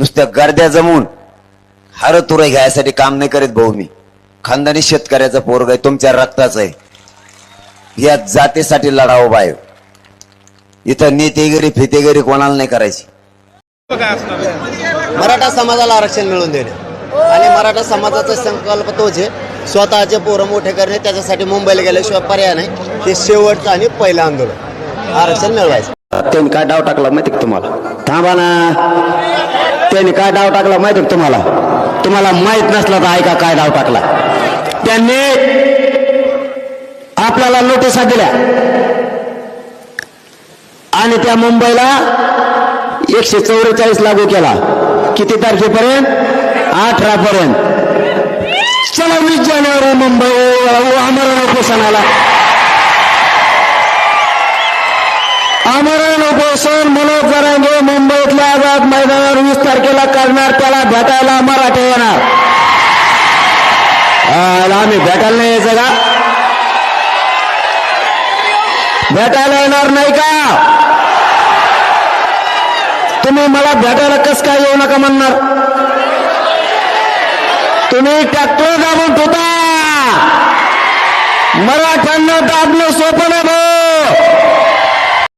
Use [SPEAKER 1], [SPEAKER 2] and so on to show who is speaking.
[SPEAKER 1] नुसत्या गर्द्या जमून हर तुरे घ्यायसाठी काम नाही करीत भाऊ मी. खानदानी शेतकऱ्याचा पोरग आहे तुमच्या रक्ताचं आहे. या जातीसाठी लढावं बाय इथं नेतेगिरी फितेगिरी कोणाला नाही करायची?
[SPEAKER 2] मराठा समाजाला आरक्षण मिळवून देणे. आणि मराठा समाजाचा संकल्प तोच आहे स्वतःचे पोरं मोठे करणे त्याच्यासाठी मुंबईला गेल्याशिवाय पर्याय नाही. ते शेवटचं आणि पहिलं आंदोलन. आरक्षण मिळवायचं.
[SPEAKER 3] त्यांनी काय डाव टाकला माहिती का तुम्हाला? थांबा ना. त्यांनी काय डाव टाकला माहिती तुम्हाला? तुम्हाला माहीत नसला तर ऐका काय डाव टाकला. त्यांनी आपल्याला नोटिसा दिल्या. आणि त्या मुंबईला एकशे चौवेचाळीस लागू केला. किती तारखेपर्यंत? अठरा पर्यंत सव्वीस जानेवारी मुंबई आम्हाला पोषण आला आमरण उपोषण मनोज जरांगे मुंबईतल्या आझाद मैदानावर वीस तारखेला करणार त्याला भेटायला मराठे येणार. आम्ही भेटायला नाही यायचं का? भेटायला येणार नाही का? तुम्ही मला भेटायला कस काय येऊ नका म्हणणार? तुम्ही ट्रॅक्टर दाबून ठेवता. मराठ्यांना दाबलं सोपं नाही